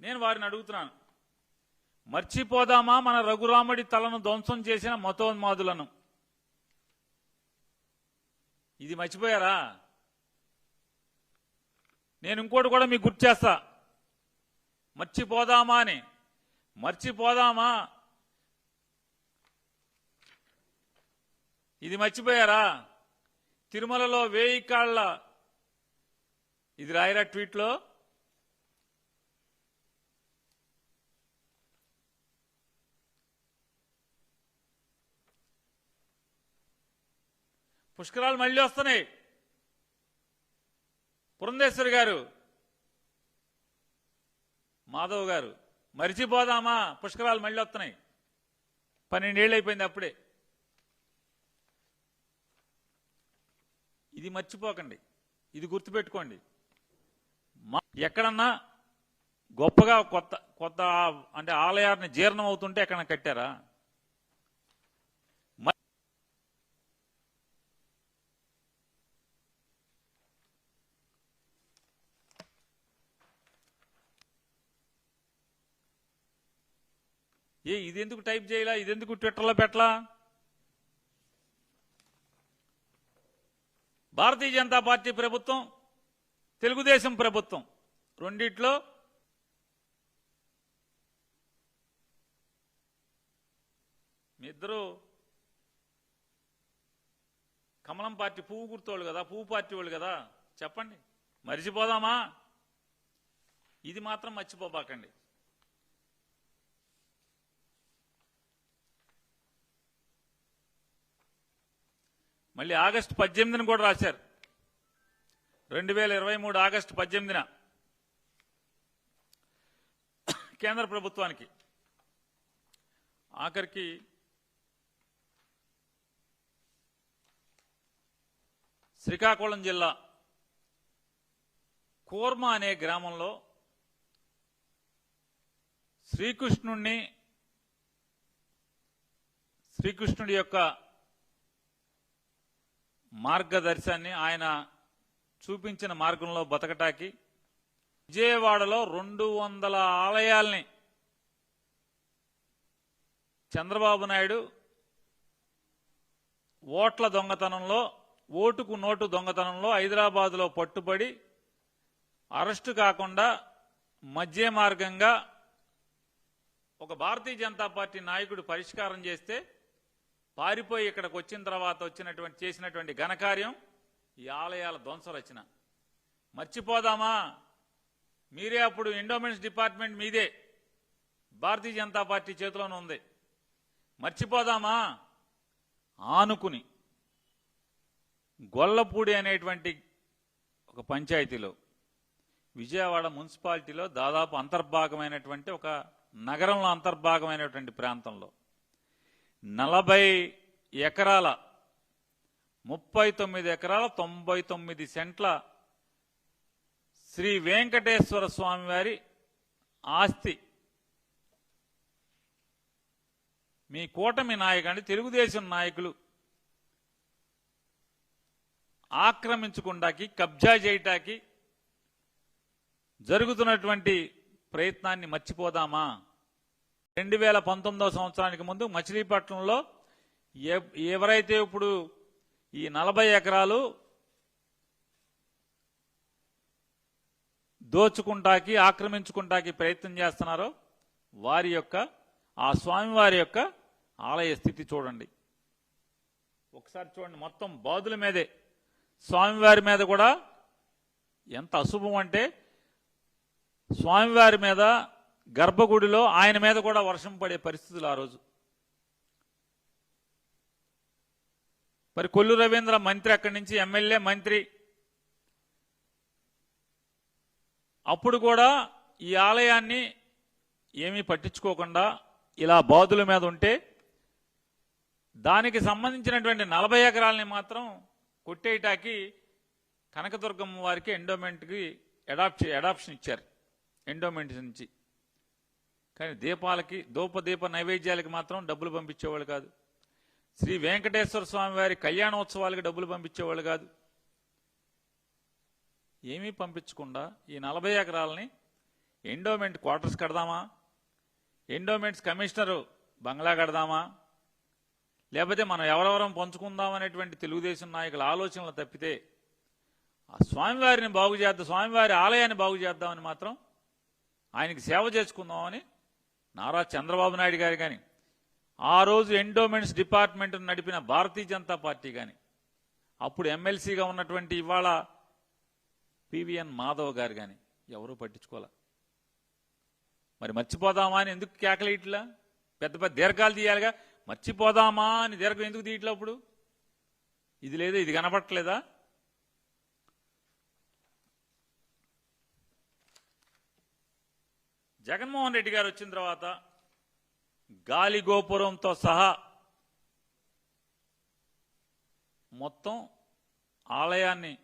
నేను వారిని అడుగుతున్నాను మర్చిపోదామా మన రఘురాముడి తలను ధ్వంసం చేసిన మతోన్మాదులను? ఇది మర్చిపోయారా? నేను ఇంకోటి కూడా మీకు గుర్తు చేస్తా. మర్చిపోదామా అని. మర్చిపోదామా? ఇది మర్చిపోయారా? తిరుమలలో వేయి కాళ్ళ ఇది రాయరా ట్వీట్లో? పుష్కరాలు మళ్ళీ వస్తున్నాయి. పురంధేశ్వరి గారు మాధవ్ గారు మరిచిపోదామా పుష్కరాలు మళ్ళీ వస్తున్నాయి. పన్నెండేళ్ళు అయిపోయింది అప్పుడే. ఇది మర్చిపోకండి. ఇది గుర్తుపెట్టుకోండి. ఎక్కడన్నా గొప్పగా కొత్త కొత్త అంటే ఆలయాన్ని జీర్ణం అవుతుంటే ఎక్కడన్నా కట్టారా? ఏ ఇది ఎందుకు టైప్ చేయలా? ఇది ఎందుకు ట్విట్టర్లో పెట్టలా? భారతీయ జనతా పార్టీ ప్రభుత్వం తెలుగుదేశం ప్రభుత్వం రెండిట్లో మీ ఇద్దరు కమలం పార్టీ పువ్వు గుర్తోళ్ళు కదా? పువ్వు పార్టీ వాళ్ళు కదా? చెప్పండి. మరిచిపోదామా? ఇది మాత్రం మర్చిపోబాకండి. మళ్ళీ ఆగస్టు పద్దెనిమిదిని కూడా రాశారు. రెండు వేల ఇరవై మూడు ఆగస్టు పద్దెనిమిదిన కేంద్ర ప్రభుత్వానికి ఆఖరికి శ్రీకాకుళం జిల్లా కూర్మ అనే గ్రామంలో శ్రీకృష్ణుణ్ణి శ్రీకృష్ణుడి యొక్క మార్గదర్శాన్ని ఆయన చూపించిన మార్గంలో బతకటాకి విజయవాడలో రెండు వందల ఆలయాల్ని చంద్రబాబు నాయుడు ఓట్ల దొంగతనంలో ఓటుకు నోటు దొంగతనంలో హైదరాబాదులో పట్టుబడి అరెస్టు కాకుండా మధ్య మార్గంగా ఒక భారతీయ జనతా పార్టీ నాయకుడు పరిష్కారం చేస్తే పారిపోయి ఇక్కడికి వచ్చిన తర్వాత వచ్చినటువంటి చేసినటువంటి ఘనకార్యం ఈ ఆలయాల ధ్వంసరచన. మర్చిపోదామా? మీరే అప్పుడు ఎండోమెంట్స్ డిపార్ట్మెంట్ మీదే. భారతీయ జనతా పార్టీ చేతిలోనే ఉంది. మర్చిపోదామా? ఆనుకుని. గొల్లపూడి అనేటువంటి ఒక పంచాయతీలో విజయవాడ మున్సిపాలిటీలో దాదాపు అంతర్భాగమైనటువంటి ఒక నగరంలో అంతర్భాగమైనటువంటి ప్రాంతంలో నలభై ఎకరాల ముప్పై తొమ్మిది ఎకరాల తొంభై తొమ్మిది సెంట్ల శ్రీ వెంకటేశ్వర స్వామివారి ఆస్తి. మీ కూటమి నాయకుని తెలుగుదేశం నాయకులు ఆక్రమించుకుండాకి కబ్జా చేయటాకి జరుగుతున్నటువంటి ప్రయత్నాన్ని మర్చిపోదామా? రెండు వేల పంతొమ్మిదో సంవత్సరానికి ముందు మచిలీపట్నంలో ఎవరైతే ఇప్పుడు ఈ నలభై ఎకరాలు దోచుకుంటాకి ఆక్రమించుకుంటాకి ప్రయత్నం చేస్తున్నారో వారి యొక్క ఆ స్వామివారి యొక్క ఆలయ స్థితి చూడండి. ఒకసారి చూడండి మొత్తం బాదుల మీదే. స్వామివారి మీద కూడా ఎంత అశుభం అంటే స్వామివారి మీద గర్భగుడిలో ఆయన మీద కూడా వర్షం పడే పరిస్థితులు ఆ రోజు. మరి కొల్లు రవీంద్ర మంత్రి అక్కడి నుంచి ఎమ్మెల్యే మంత్రి. అప్పుడు కూడా ఈ ఆలయాన్ని ఏమీ పట్టించుకోకుండా ఇలా బాదుల మీద ఉంటే దానికి సంబంధించినటువంటి నలభై ఎకరాలని మాత్రం కొట్టేయటాకి కనకదుర్గమ్మ వారికి ఎండోమెంట్కి అడాప్ట్ అడాప్షన్ ఇచ్చారు. ఎండోమెంట్ నుంచి. కానీ దీపాలకి దూప దీప నైవేద్యాలకి మాత్రం డబ్బులు పంపించేవాళ్ళు కాదు. శ్రీ వెంకటేశ్వర స్వామి వారి కళ్యాణోత్సవాలకి డబ్బులు పంపించేవాళ్ళు కాదు. ఏమీ పంపించకుండా ఈ నలభై ఎకరాలని ఎండోమెంట్ క్వార్టర్స్ కడదామా? ఎండోమెంట్స్ కమిషనరు బంగ్లా కడదామా? లేకపోతే మనం ఎవరెవరం పంచుకుందాం అనేటువంటి తెలుగుదేశం నాయకుల ఆలోచనలు తప్పితే ఆ స్వామివారిని బాగు చేద్దాం స్వామివారి ఆలయాన్ని బాగు చేద్దామని మాత్రం ఆయనకి సేవ చేసుకుందామని నారా చంద్రబాబు నాయుడు గారు కానీ ఆ రోజు ఎండోమెంట్స్ డిపార్ట్మెంట్ నడిపిన భారతీయ జనతా పార్టీ కానీ అప్పుడు ఎమ్మెల్సీగా ఉన్నటువంటి ఇవాళ పివిఎన్ మాధవ్ గారు కానీ ఎవరూ పట్టించుకోలే. మరి మర్చిపోదామా అని ఎందుకు కేకలేయట్లా పెద్ద పెద్ద దీర్ఘాలు తీయాలిగా. మర్చిపోదామా అని దీర్ఘం ఎందుకు తీయట్లా అప్పుడు ఇది లేదా ఇది కనపడట్లేదా? జగన్మోహన్ రెడ్డి గారు వచ్చిన తర్వాత గాలి గోపురంతో సహా మొత్తం ఆలయాన్ని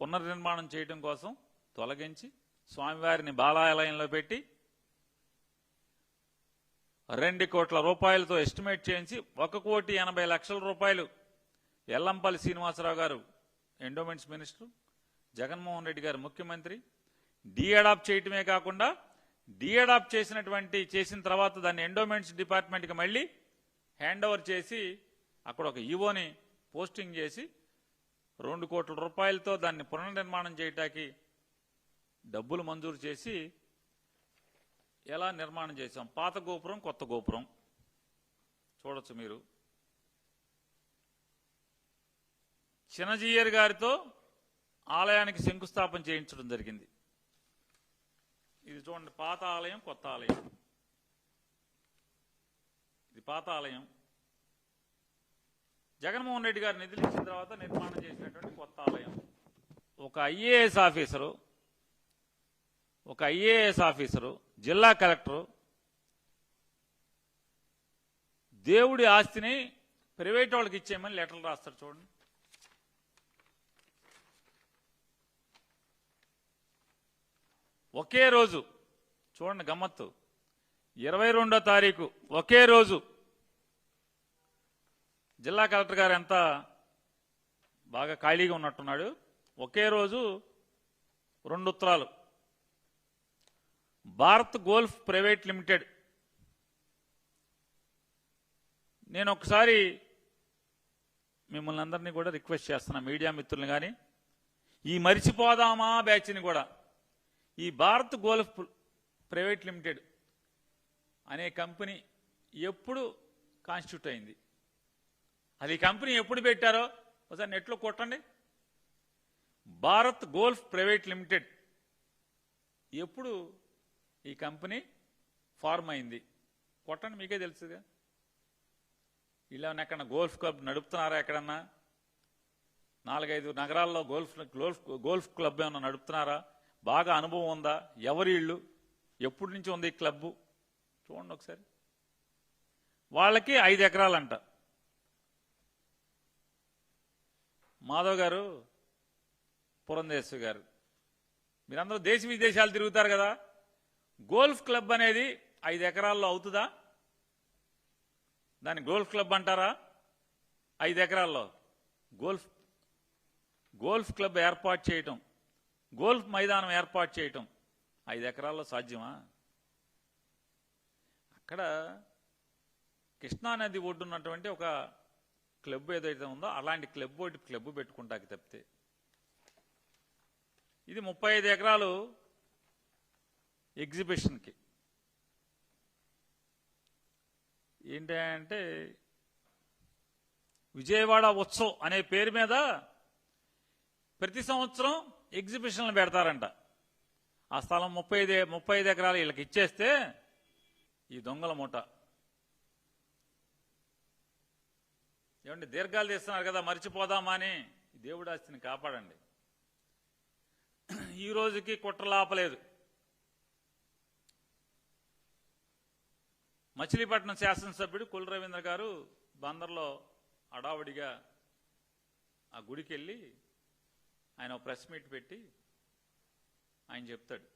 పునర్నిర్మాణం చేయడం కోసం తొలగించి స్వామివారిని బాలాలయంలో పెట్టి రెండు కోట్ల రూపాయలతో ఎస్టిమేట్ చేయించి ఒక కోటి ఎనభై లక్షల రూపాయలు ఎల్లంపల్లి శ్రీనివాసరావు గారు ఎండోమెంట్స్ మినిస్టర్ జగన్మోహన్ రెడ్డి గారు ముఖ్యమంత్రి డీఅడాప్ట్ చేయటమే కాకుండా డీఅడాప్ట్ చేసినటువంటి చేసిన తర్వాత దాన్ని ఎండోమెంట్స్ డిపార్ట్మెంట్కి మళ్ళీ హ్యాండ్ ఓవర్ చేసి అక్కడ ఒక ఈవోని పోస్టింగ్ చేసి రెండు కోట్ల రూపాయలతో దాన్ని పునర్నిర్మాణం చేయటానికి డబ్బులు మంజూరు చేసి ఎలా నిర్మాణం చేశాం? పాత గోపురం కొత్త గోపురం. చూడొచ్చు మీరు. చిన్నజీయర్ గారితో ఆలయానికి శంకుస్థాపన చేయించడం జరిగింది. ఇది చూడండి పాత ఆలయం కొత్త ఆలయం ఇది పాత ఆలయం జగన్మోహన్ రెడ్డి గారు నిధులు ఇచ్చిన తర్వాత నిర్మాణం చేసినటువంటి కొత్త ఆలయం ఒక ఐఏఎస్ ఆఫీసరు ఒక ఐఏఎస్ ఆఫీసరు జిల్లా కలెక్టరు దేవుడి ఆస్తిని ప్రైవేట్ వాళ్ళకి ఇచ్చేయమని లెటర్లు రాస్తారు చూడండి. ఒకే రోజు. చూడండి గమ్మత్తు. ఇరవై రెండో తారీఖు ఒకే రోజు. జిల్లా కలెక్టర్ గారు ఎంత బాగా ఖాళీగా ఉన్నట్టున్నాడు. ఒకే రోజు రెండు ఉత్తరాలు. Bharat golf private limited. నేను ఒకసారి మిమ్మల్ని అందరినీ కూడా రిక్వెస్ట్ చేస్తున్నా మీడియా మిత్రులను కానీ ఈ మరిచిపోదామా బ్యాచ్ని కూడా. ఈ భారత్ గోల్ఫ్ ప్రైవేట్ లిమిటెడ్ అనే కంపెనీ ఎప్పుడు కాన్స్టిట్యూట్ అయింది? అది కంపెనీ ఎప్పుడు పెట్టారో ఒకసారి నెట్లో కొట్టండి. భారత్ గోల్ఫ్ ప్రైవేట్ లిమిటెడ్ ఎప్పుడు ఈ కంపెనీ ఫార్మ్ అయింది? కొట్టండి మీకే తెలుసుగా. ఇలా ఎక్కడ గోల్ఫ్ క్లబ్ నడుపుతున్నారా ఎక్కడన్నా? నాలుగైదు నగరాల్లో గోల్ఫ్ గోల్ఫ్ గోల్ఫ్ క్లబ్ ఏమన్నా నడుపుతున్నారా? బాగా అనుభవం ఉందా? ఎవరి ఇళ్ళు? ఎప్పటి నుంచి ఉంది ఈ క్లబ్బు? చూడండి ఒకసారి. వాళ్ళకి ఐదు ఎకరాలంట. మాధవ్ గారు పురంధేశ్వరి గారు. మీరందరూ దేశ విదేశాలు తిరుగుతారు కదా? గోల్ఫ్ క్లబ్ అనేది ఐదు ఎకరాల్లో అవుతుందా? దాన్ని గోల్ఫ్ క్లబ్ అంటారా? ఐదు ఎకరాల్లో గోల్ఫ్ గోల్ఫ్ క్లబ్ ఏర్పాటు చేయటం. గోల్ఫ్ మైదానం ఏర్పాటు చేయటం ఐదు ఎకరాల్లో సాధ్యమా? అక్కడ కృష్ణానది ఒడ్డున్నటువంటి ఒక క్లబ్ ఏదైతే ఉందో అలాంటి క్లబ్ ఒకటి క్లబ్ పెట్టుకుంటాకి తప్పితే. ఇది ముప్పై ఐదు ఎకరాలు ఎగ్జిబిషన్కి. ఏంటంటే విజయవాడ ఉత్సవ్ అనే పేరు మీద ప్రతి సంవత్సరం ఎగ్జిబిషన్లు పెడతారంట. ఆ స్థలం ముప్పై ఐదు ముప్పై ఐదు ఎకరాలు వీళ్ళకి ఇచ్చేస్తే ఈ దొంగల మూట. ఏమండి దీర్ఘాలు తీస్తున్నారు కదా మర్చిపోదామా అని? దేవుడు ఆస్తిని కాపాడండి. ఈ రోజుకి కుట్రలాపలేదు మచిలీపట్నం శాసనసభ్యుడు కుల రవీంద్ర గారు బందర్లో అడావుడిగా ఆ గుడికి వెళ్ళి ఆయన ప్రెస్ మీట్ పెట్టి ఆయన చెప్తాడు.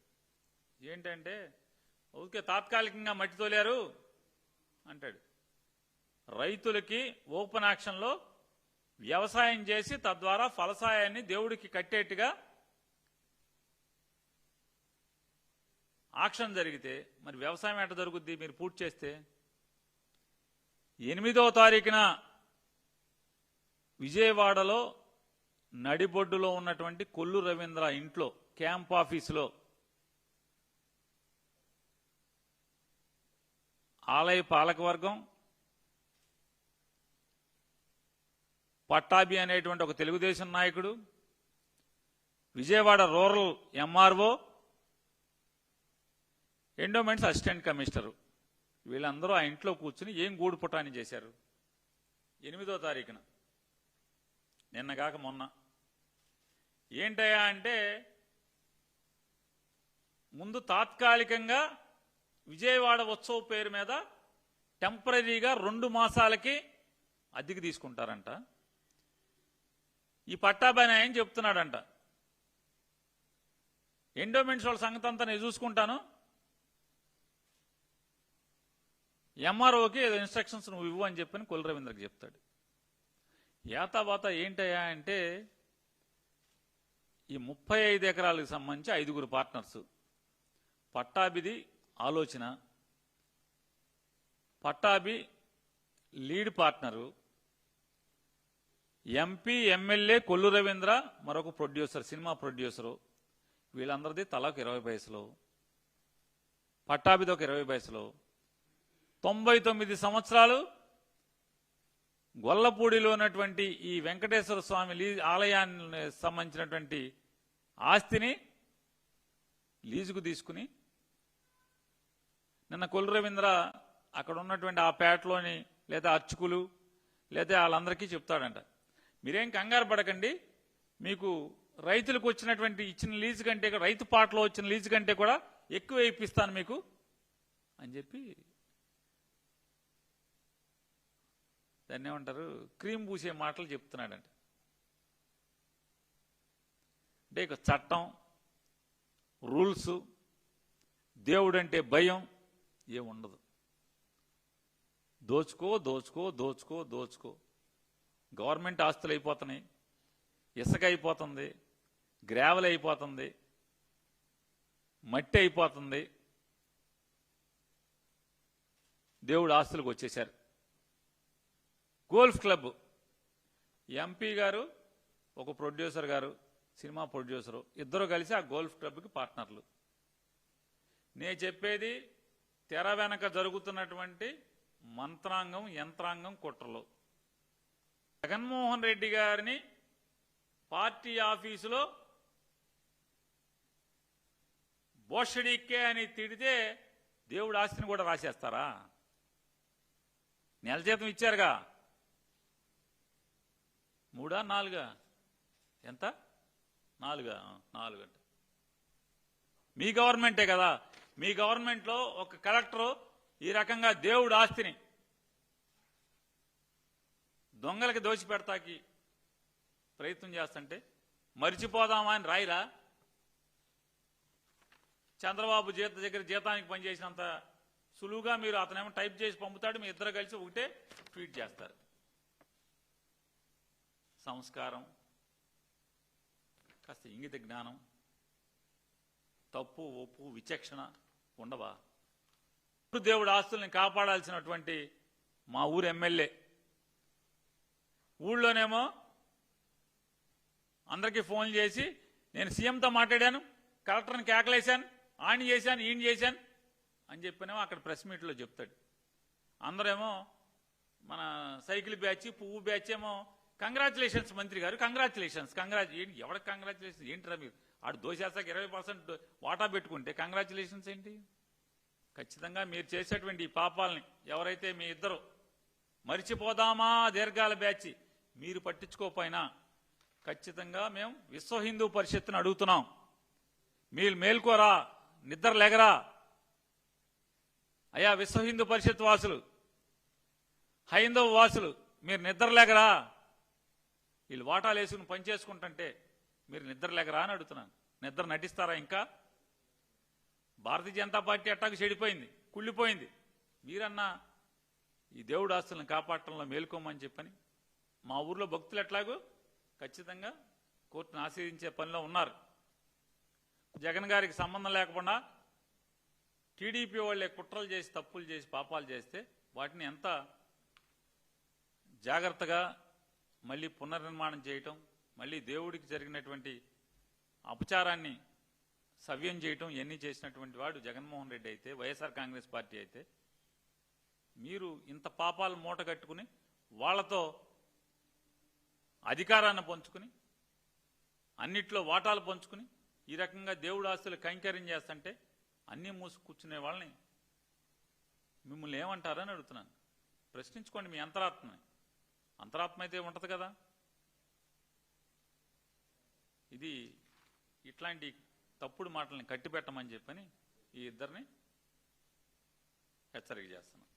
ఏంటంటే ఓకే తాత్కాలికంగా మట్టి తోలారు అంటాడు. రైతులకి ఓపెన్ యాక్షన్లో వ్యవసాయం చేసి తద్వారా ఫలసాయాన్ని దేవుడికి కట్టేట్టుగా ఆక్షన్ జరిగితే మరి వ్యవసాయం ఎట్ట జరుగుద్ది? మీరు పూర్తి చేస్తే. ఎనిమిదవ తారీఖున విజయవాడలో నడిబొడ్డులో ఉన్నటువంటి కొల్లు రవీంద్ర ఇంట్లో క్యాంప్ ఆఫీసులో ఆలయ పాలకవర్గం పట్టాభి అనేటువంటి ఒక తెలుగుదేశం నాయకుడు Vijayawada rural MRO endowments assistant commissioner. వీళ్ళందరూ ఆ ఇంట్లో కూర్చుని ఏం గూడు పుటాని చేశారు? ఎనిమిదో తారీఖున. నిన్నగాక మొన్న. ఏంటయ్యా అంటే ముందు తాత్కాలికంగా విజయవాడ ఉత్సవ పేరు మీద టెంపరీగా రెండు మాసాలకి అద్దెకి తీసుకుంటారంట. ఈ పట్టాబాయ్ ఆయన చెప్తున్నాడంట. ఎండోమెంట్స్ వాళ్ళ సంగతి అంతా నేను చూసుకుంటాను. ఎంఆర్ఓకి ఏదో ఇన్స్ట్రక్షన్స్ నువ్వు ఇవ్వు అని చెప్పని కొల్ రవీంద్రకి చెప్తాడు. యాతావాత ఏంటయ్యా అంటే ఈ ముప్పై ఐదు ఎకరాలకు సంబంధించి ఐదుగురు పార్ట్నర్స్. పట్టాభిది ఆలోచన Pattabhi lead partner MP MLA Kollu Ravindra మరొక ప్రొడ్యూసర్ సినిమా ప్రొడ్యూసరు. వీళ్ళందరిది తలకు ఇరవై పైసలు. పట్టాభిది ఒక ఇరవై పైసలు. తొంభై తొమ్మిది సంవత్సరాలు గొల్లపూడిలో ఉన్నటువంటి ఈ వెంకటేశ్వర స్వామి లీ ఆలయాన్ని సంబంధించినటువంటి ఆస్తిని లీజుకు తీసుకుని నిన్న కొల్లు రవీంద్ర అక్కడ ఉన్నటువంటి ఆ పేటలోని లేదా అర్చకులు లేదా వాళ్ళందరికీ చెప్తాడంట. మీరేం కంగారు పడకండి. మీకు రైతులకు వచ్చినటువంటి ఇచ్చిన లీజు కంటే రైతు పాటలో వచ్చిన లీజు కంటే కూడా ఎక్కువ ఇప్పిస్తాను మీకు అని చెప్పి దాన్ని ఏమంటారు? క్రీమ్ పూసే మాటలు చెప్తున్నాడంట. అంటే ఇక చట్టం రూల్స్ దేవుడంటే భయం ఏముండదు దోచుకో దోచుకో దోచుకో దోచుకో. గవర్నమెంట్ ఆస్తులు అయిపోతున్నాయి. ఇసుక అయిపోతుంది. గ్రావెల్ అయిపోతుంది. మట్టి అయిపోతుంది. దేవుడు ఆస్తులకు వచ్చేశారు. Golf club. ఎంపీ గారు ఒక ప్రొడ్యూసర్ గారు సినిమా ప్రొడ్యూసరు ఇద్దరు కలిసి ఆ గోల్ఫ్ క్లబ్కి పార్ట్నర్లు. నేను చెప్పేది తెర వెనక జరుగుతున్నటువంటి మంత్రాంగం యంత్రాంగం కుట్రలు. జగన్మోహన్ రెడ్డి గారిని పార్టీ ఆఫీసులో బోషడిక్కే అని తిడితే దేవుడు ఆస్తిని కూడా రాసేస్తారా? నెల జీతం ఇచ్చారుగా. మూడా? నాలుగా? ఎంత? నాలుగా? నాలుగంట నాలుగు మీ గవర్నమెంటే కదా. మీ గవర్నమెంట్లో ఒక కలెక్టరు ఈ రకంగా దేవుడు ఆస్తిని దొంగలకి దోచి పెడతాకి ప్రయత్నం చేస్తుంటే మరిచిపోదామా అని రాయిరా? చంద్రబాబు జీత దగ్గర జీతానికి పనిచేసినంత సులువుగా మీరు అతనేమో టైప్ చేసి పంపుతాడు మీ ఇద్దరు కలిసి ఒకటే ట్వీట్ చేస్తారు. సంస్కారం కాస్త ఇంగిత జ్ఞానం తప్పు ఒప్పు విచక్షణ ఉండవా? ఇప్పుడు దేవుడు ఆస్తుల్ని కాపాడాల్సినటువంటి మా ఊరు ఎమ్మెల్యే. ఊళ్ళోనేమో అందరికీ ఫోన్ చేసి నేను సీఎంతో మాట్లాడాను కలెక్టర్ని కేకలేశాను ఆయన చేశాను ఈయన చేశాను అని చెప్పినేమో అక్కడ ప్రెస్ మీట్లో చెప్తాడు. అందరేమో మన సైకిల్ బ్యాచ్ పువ్వు బ్యాచ్ ఏమో కంగ్రాచులేషన్స్ మంత్రి గారు. కంగ్రాచులేషన్స్ కంగ్రాచు ఏంటి? ఎవరికి కంగ్రాచులేషన్స్ ఏంటిరా మీరు? ఆడు దోశాసాకి ఇరవై పర్సెంట్ వాటా పెట్టుకుంటే కంగ్రాచులేషన్స్ ఏంటి? ఖచ్చితంగా మీరు చేసేటువంటి ఈ పాపాలని ఎవరైతే మీ ఇద్దరు మరిచిపోదామా దీర్ఘాల బ్యాచ్ మీరు పట్టించుకోపోయినా ఖచ్చితంగా మేము విశ్వ హిందూ పరిషత్తును అడుగుతున్నాం. మీరు మేల్కోరా నిద్ర లేగరా? అయ్యా విశ్వ హిందూ పరిషత్ వాసులు హైందవ వాసులు మీరు నిద్రలేగరా వీళ్ళు వాటాలు వేసుకుని పని చేసుకుంటుంటే మీరు నిద్ర లేగరా అని అడుగుతున్నాను. నిద్ర నటిస్తారా ఇంకా? భారతీయ జనతా పార్టీ అట్టాకు చెడిపోయింది కుళ్ళిపోయింది. మీరన్నా ఈ దేవుడు ఆస్తులను కాపాడటంలో మేల్కోమని చెప్పని మా ఊర్లో భక్తులు ఎట్లాగో ఖచ్చితంగా కోర్టును ఆశ్రయించే పనిలో ఉన్నారు. జగన్ గారికి సంబంధం లేకుండా టీడీపీ వాళ్ళే కుట్రలు చేసి తప్పులు చేసి పాపాలు చేస్తే వాటిని ఎంత జాగ్రత్తగా మళ్ళీ పునర్నిర్మాణం చేయటం మళ్ళీ దేవుడికి జరిగినటువంటి అపచారాన్ని సవ్యం చేయటం ఇవన్నీ చేసినటువంటి వాడు జగన్మోహన్ రెడ్డి అయితే వైఎస్ఆర్ కాంగ్రెస్ పార్టీ అయితే మీరు ఇంత పాపాలు మూట కట్టుకుని వాళ్ళతో అధికారాన్ని పంచుకుని అన్నిట్లో వాటాలు పంచుకుని ఈ రకంగా దేవుడు ఆస్తులు కైంకర్యం చేస్తుంటే అన్నీ మూసి కూర్చునే వాళ్ళని మిమ్మల్ని ఏమంటారని అడుగుతున్నాను. ప్రశ్నించుకోండి మీ అంతరాత్మని. అంతరాత్మ అయితే ఉంటుంది కదా. ఇది ఇట్లాంటి తప్పుడు మాటల్ని కట్టిపెట్టమని చెప్పని ఈ ఇద్దరిని హెచ్చరిక చేస్తున్నాం.